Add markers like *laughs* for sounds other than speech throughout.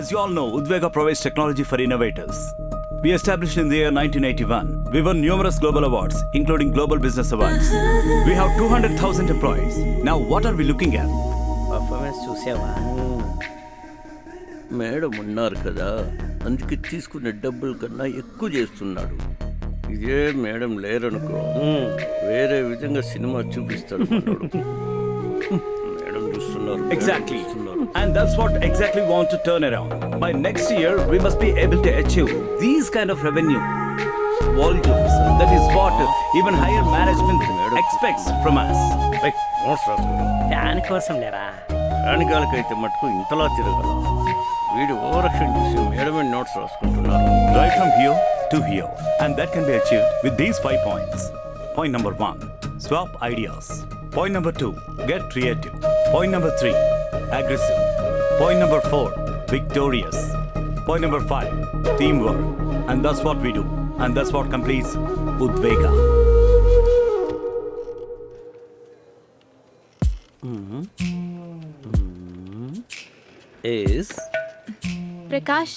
As you all know, Udvega provides technology for innovators. We established in the year 1981. We won numerous global awards, including Global Business Awards. We have 200,000 employees. Now, what are we looking at? Performance చూసావా madam ఉన్నారు కదా అందుకే తీసుకునే డబ్బుల కన్నా ఎక్కువ చేస్తున్నాడు ఇదే మేడం లేరనుకో వేరే విధంగా సినిమా చూపిస్తాడు మనోడు. చూస్తున్నారు. And that's what exactly we want to turn around. By next year, we must be able to achieve these kind of revenue volumes. That is what even higher management expects from us. ఏయ్, notes రాసుకో. Fan కోసం లేరా ప్రాణికాలకైతే మటుకు ఇంతలా తిరగల వీడు overaction చూసి మేడమే నోట్స్ రాసుకుంటున్నారు Right from here to here. And that can be achieved with these five points. Point number one, swap ideas. Point number two, get creative. Point number three, aggressive. Point number four, victorious. Point number five, teamwork. And that's what we do. And that's what completes Udvega. Ace Prakash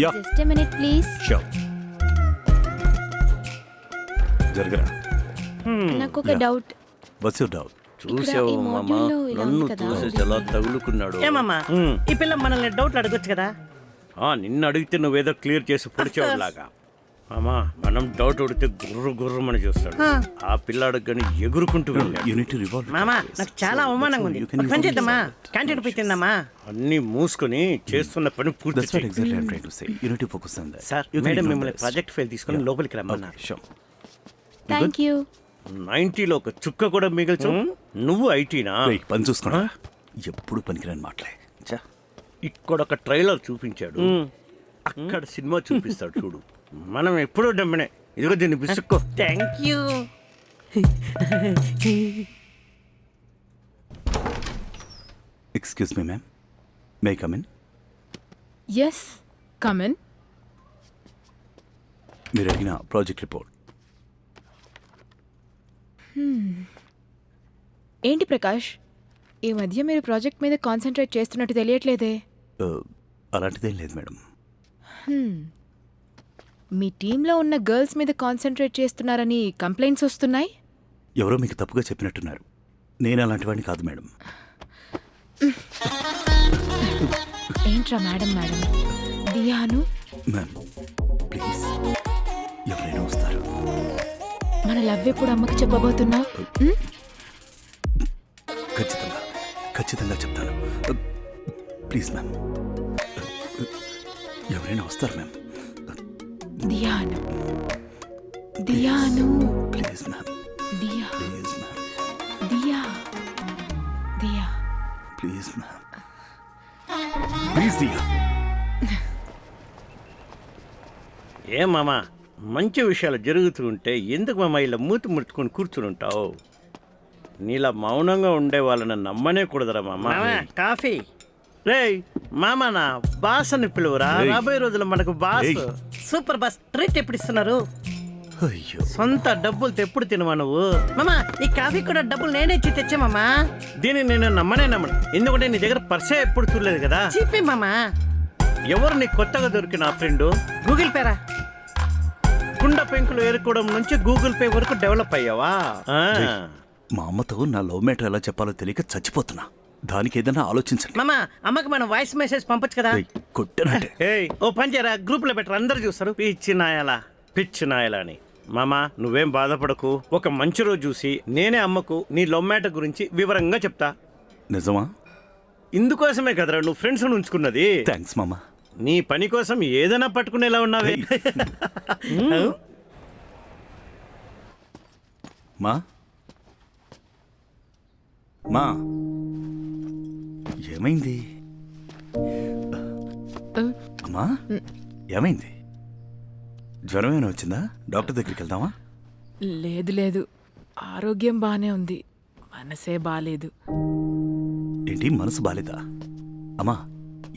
Yeah, just minute please sure. జరగరా నాకు ఒక. Doubt What's your doubt? చూసావు మామ నన్ను. చూసి ఎలా తగులుకున్నాడు ఏమమ్మా మ్మ్. ఈ పిల్ల మనల్ని డౌట్లు అడగొచ్చు కదా ఆ, నిన్ను అడిగితే నువ్వేదో క్లియర్ చేసి పొడిచేవాడులాగా మామా మనం డౌట్ అడిగితే గుర్రు గుర్రమని చూస్తాడు ఆ పిల్లాడు కానీ ఎగురుకుంటూ to revolve. మామా నాకు చాలా అవమానంగా ఉంది పని చేద్దామా. క్యాంటీన్ పోయి తిందామా అన్ని మూసుకొని చేస్తున్న పని పూర్తి That's what చేయి. exactly I'm trying to say. You need to focus on that. Sir madam మిమ్మల్ని this. ప్రాజెక్ట్ ఫైల్ తీసుకొని. లోపలికి రమ్మన్నారు. థ్యాంక్ యూ నైన్టీలో ఒక చుక్క కూడా మిగల్చు. నువ్వు ఐటీనా? పని చూసుకున్నా ఎప్పుడు పనికిరాని మాటలే. ఛ, ఇక్కడ ఒక ట్రైలర్ చూపించాడు. అక్కడ సినిమా చూపిస్తాడు చూడు. మనం ఎప్పుడూ డమ్మనే ఇదిగో దీన్ని విసుక్కో. Thank you. Excuse me ma'am may come in yes come on మీరు అడిగిన ప్రాజెక్ట్ రిపోర్ట్ ఏంటి ప్రకాష్? ఈ మధ్య మీరు ప్రాజెక్ట్ మీద కాన్సన్ట్రేట్ చేస్తున్నట్టు తెలియట్లేదే. అలాంటిదేం లేదు మేడం. మీ టీంలో ఉన్న గర్ల్స్ మీద కాన్సన్ట్రేట్ చేస్తున్నారని కంప్లైంట్స్ వస్తున్నాయి? ఎవరో మీకు తప్పుగా చెప్పినట్టున్నారు. నేను అలాంటి వాడిని కాదు మేడం. ఏంట్రా మేడం మేడం? దియాను? Ma'am please. ఎవరైనా వస్తారు? మన లవ్ ఎప్పుడు అమ్మకి చెప్పబోతున్నావు ఖచ్చితంగా. ఖచ్చితంగా చెప్తాను. ప్లీజ్ మ్యామ్ ఎవరైనా వస్తారు మ్యామ్ దియాను. దియాను. Please ma'am Diya. Please ma'am Diya. Diya. Please ma'am please Diya. ఏ మామా? మంచి విషయాలు జరుగుతూ ఉంటే ఎందుకు మామ ఇలా మూతి ముడుచుకొని కూర్చుని ఉంటావు? నీలా మౌనంగా ఉండే వాళ్ళని నమ్మనే కూడదురా మామ. కాఫీ. రేయ్ మామ నా బాస్ అని పిలువరా. రాబోయే రోజుల్లో మనకు బాస్. సూపర్ బస్ ట్రీట్ ఎప్పుడు ఇస్తున్నారు అయ్యో. సొంత డబ్బులు ఎప్పుడు తినవా నువ్వు? మామా ఈ కాఫీ కూడా డబ్బులు నేనే ఇచ్చి తెచ్చా మామా? దీన్ని నేను నమ్మనే నమ్మను. ఎందుకంటే నీ దగ్గర పర్సే ఎప్పుడు చూడలేదు కదా. చీపే మామా. ఎవరు నీ కొత్తగా దొరికిన ఫ్రెండ్? గూగుల్ పేరా? కుండ పెంకులు ఏరుకోవడం నుంచి గూగుల్ పే వరకు డెవలప్ అయ్యావా? ఆ. మా అమ్మతో నా లవ్ మ్యాటర్ ఎలా చెప్పాలో తెలియక చచ్చిపోతున్నా. దానికి ఏదైనా ఆలోచించండి. మామా అమ్మకి మనం వాయిస్ మెసేజ్ పంపొచ్చు కదా? ఏయ్ ఓ పని చేయరా? గ్రూప్లో పెట్టరు? అందరు చూస్తారు. పిచ్చి నాయలా పిచ్చి నాయలా అని. మామా నువ్వేం బాధపడకు. ఒక మంచి రోజు చూసి నేనే అమ్మకు నీ లవ్ మ్యాటర్ గురించి వివరంగా చెప్తా. నిజమా? ఇందుకోసమే కదరా నువ్వు ఫ్రెండ్స్ ఉంచుకున్నది. థ్యాంక్స్ మామా. నీ పని కోసం ఏదైనా పట్టుకునేలా ఉన్నావే. *laughs* మా? మా? ఏమైంది? అమ్మా ఏమైంది? జ్వరం ఏమైనా వచ్చిందా? డాక్టర్ దగ్గరికి వెళ్దామా? లేదు లేదు. ఆరోగ్యం బానే ఉంది. మనసే బాలేదు. ఏంటి మనసు బాలేదా? అమ్మా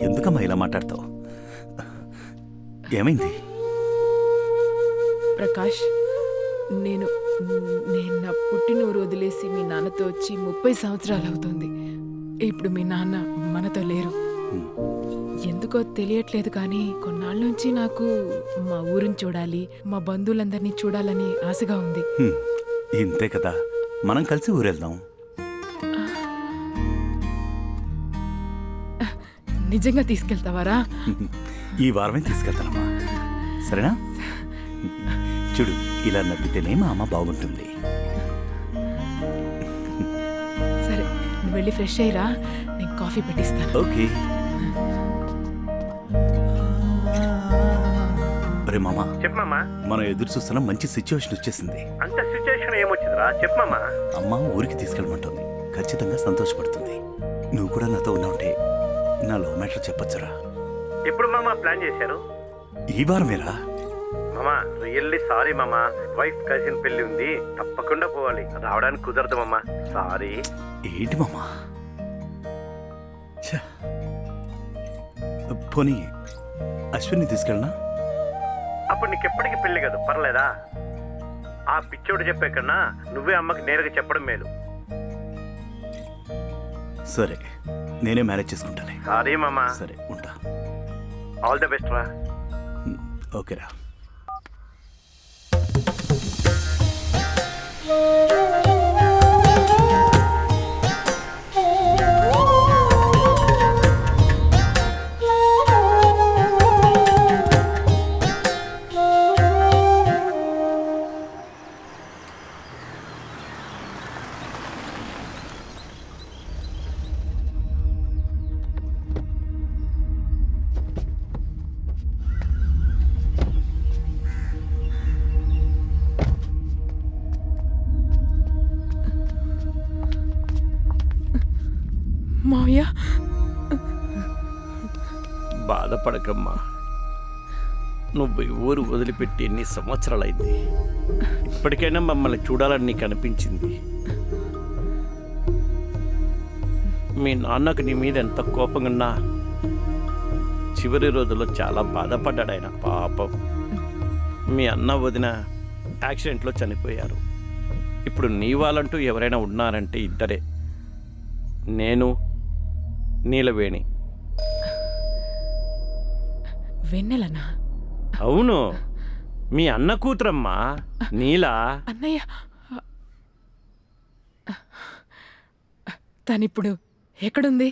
ఎందుకమ్మా ఇలా మాట్లాడతావు? ఏమైంది? ప్రకాష్ నేను నేను నా పుట్టినూరు వదిలేసి మీ నాన్నతో వచ్చి ముప్పై సంవత్సరాలు అవుతుంది. ఇప్పుడు మీ నాన్న మనతో లేరు. ఎందుకో తెలియట్లేదు కానీ కొన్నాళ్ళ నుంచి నాకు మా ఊరిని చూడాలి మా బంధువులందరినీ చూడాలని ఆశగా ఉంది. ఇంతే కదా. మనం కలిసి ఊరెళ్దాం. నిజంగా తీసుకెళ్తావారా? ఈ వారమే తీసుకెళ్తానమ్మా. సరేనా? చూడు ఇలా నవ్వితేనే మా అమ్మ బాగుంటుంది. సరే నువ్వు వెళ్ళి ఫ్రెష్ అయ్యిరా. నేను కాఫీ పెట్టిస్తాను. ఓకే. అరే మామ చెప్పమ్మా. మనం ఎదురు చూస్తున్న మంచి సిచ్యువేషన్ వచ్చేసింది. అంత సిచ్యువేషన్ ఏమొచ్చిందిరా? చెప్పమ్మా. అమ్మ ఊరికి తీసుకెళ్ళమంటుంది. ఖచ్చితంగా సంతోషపడుతుంది. నువ్వు కూడా నాతో ఉన్నావుంటే నా లవ్ మ్యాటర్ చెప్పొచ్చురా. ఎప్పుడు మామ ప్లాన్ చేశారు? ఈ వారమేరా మామా రియల్లీ సారీ మామా. వైఫ్ కజిన్ పెళ్ళి ఉంది. తప్పకుండా పోవాలి. రావడానికి కుదరదు మామా. సారీ. ఏంటి మామా. పోనీ అశ్విని తీసుకెళ్ళనా? అప్పుడు నీకు ఎప్పటికీ పెళ్ళి కదా. పర్లేదా? ఆ పిచ్చోడు చెప్పే కన్నా నువ్వే అమ్మకి నేరుగా చెప్పడం మేలు. సరే నేనే మేనేజ్ చేసుకుంటానే సారీ మామా. సరే ఉంటా. ఆల్ ద బెస్ట్ రా ఓకేరా మావయ్య బాధపడకమ్మా నువ్వు ఈ ఊరు వదిలిపెట్టి ఎన్ని సంవత్సరాలైంది? ఇప్పటికైనా మమ్మల్ని చూడాలని నీకు అనిపించింది. మీ నాన్నకు నీ మీద ఎంత కోపంగా చివరి రోజుల్లో చాలా బాధపడ్డాడు ఆయన పాపం. మీ అన్న వదిన యాక్సిడెంట్లో చనిపోయారు. ఇప్పుడు నీ వాళ్ళంటూ ఎవరైనా ఉన్నారంటే ఇద్దరే. నేను నీలవేణి. వెన్నెలనా? అవును. మీ అన్న కూతురమ్మా నీలా? అన్నయ్య తనిప్పుడు ఎక్కడుంది?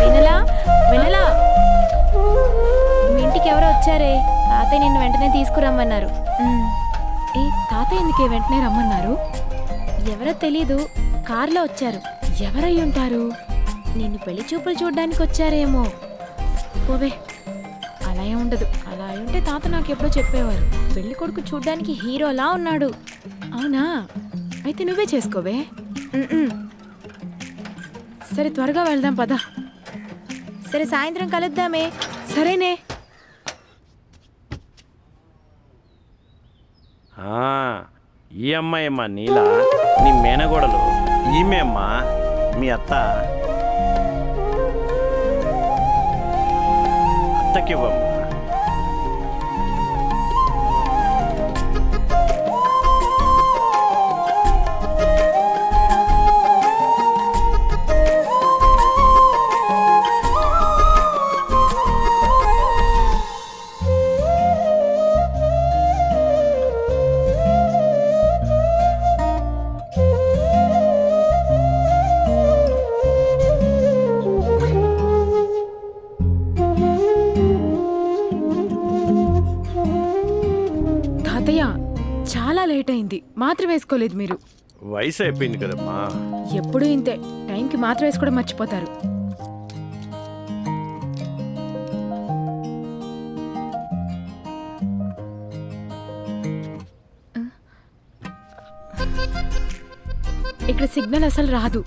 వెనలా వెనలా మీ ఇంటికి ఎవరో వచ్చారే? తాతయ్య నిన్ను వెంటనే తీసుకురమ్మన్నారు. ఉమ్, ఏ తాతయ్య ఎందుకే వెంటనే రమ్మన్నారు? ఎవరో తెలీదు. కారులో వచ్చారు. ఎవరై ఉంటారు? నిన్ను పెళ్ళి చూపులు చూడడానికి వచ్చారేమో. పోవే. అలా ఏం ఉండదు. అలా ఉంటే తాత నాకు ఎప్పుడో చెప్పేవారు. పెళ్ళి కొడుకు చూడడానికి హీరోలా ఉన్నాడు. అవునా? అయితే నువ్వే చేసుకోవే. సరే త్వరగా వెళ్దాం పద. సరే సాయంత్రం కలుద్దామే. సరేనే. ఈ అమ్మాయి అమ్మా నీలా నీ మేనగోడలు ఈమె అమ్మా మీ అత్త. give up. మాత్ర వేసుకోలేదు మీరు. వయసు అయిపోయింది కదమ్మా. ఎప్పుడూ ఇంతే. టైంకి మాత్ర వేసుకోవడం మర్చిపోతారు. ఇక్కడ సిగ్నల్ అసలు రాదు.